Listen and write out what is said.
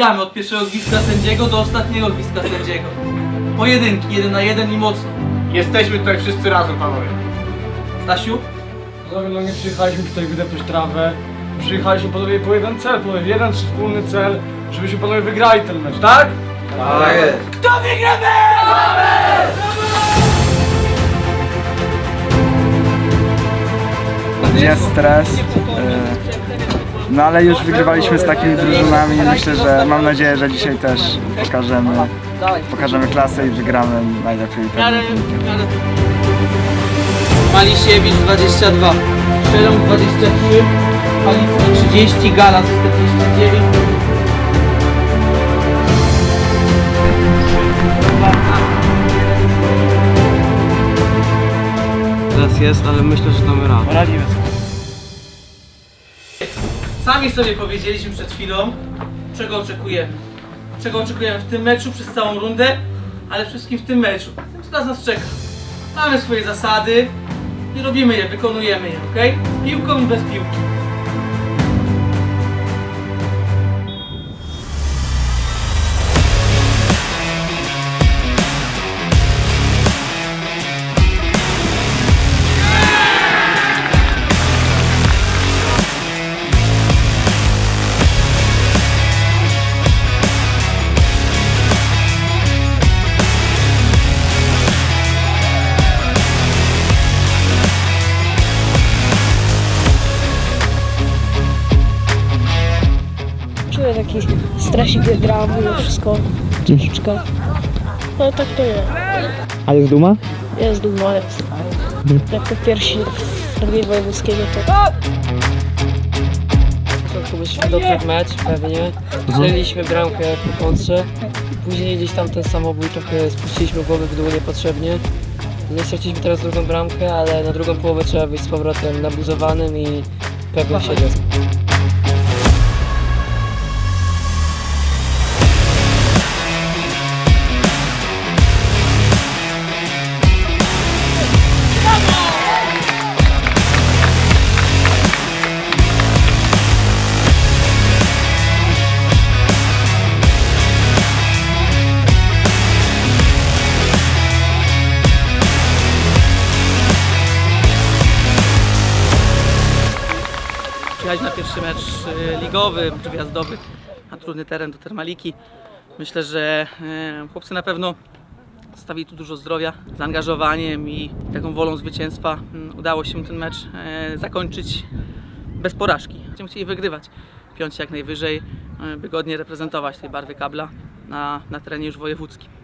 gramy od pierwszego gwizdka sędziego do ostatniego gwizdka sędziego. Pojedynki, jeden na jeden i mocno. Jesteśmy tutaj wszyscy razem, panowie. Stasiu? Panowie, no nie przyjechaliśmy tutaj wydepnąć trawę. Przyjechaliśmy panowie po jeden cel, panowie, jeden wspólny cel, żebyśmy panowie wygrali ten mecz, tak? Kto wygra mecz? Jest stres. No ale już wygrywaliśmy z takimi drużynami i myślę, że mam nadzieję, że dzisiaj też pokażemy, pokażemy klasę i wygramy najlepiej. Malisiewicz 22, Szelą 23, Palicki 30, Galas 49. Teraz jest, ale myślę, że damy radę. Poradzimy sobie. Sami sobie powiedzieliśmy przed chwilą, czego oczekujemy. Czego oczekujemy w tym meczu przez całą rundę, ale wszystkim w tym meczu. Tym, co teraz nas czeka. Mamy swoje zasady i robimy je, wykonujemy je, ok? Z piłką i bez piłki. Czuję taki stresik, jak gram, mimo wszystko, troszeczkę. No tak to jest. A jest duma? Jest duma, jest. Jak to pierwsi w turnieju wojewódzkiego to... początku byliśmy dobrze w mecz, pewnie. Strzeliliśmy bramkę po kontrze. Później gdzieś tam ten samobój trochę spuściliśmy głowę w dół niepotrzebnie. Nie straciliśmy teraz drugą bramkę, ale na drugą połowę trzeba być z powrotem nabuzowanym i pewnym siebie. Przyjechać na pierwszy mecz y, ligowy, mecz wyjazdowy na trudny teren do Termaliki. Myślę, że e, chłopcy na pewno stawili tu dużo zdrowia, zaangażowaniem i taką wolą zwycięstwa mm, udało się ten mecz e, zakończyć bez porażki. Będziemy chcieli wygrywać, piąć się jak najwyżej, e, by godnie reprezentować tej barwy kabla na, na terenie już wojewódzkim.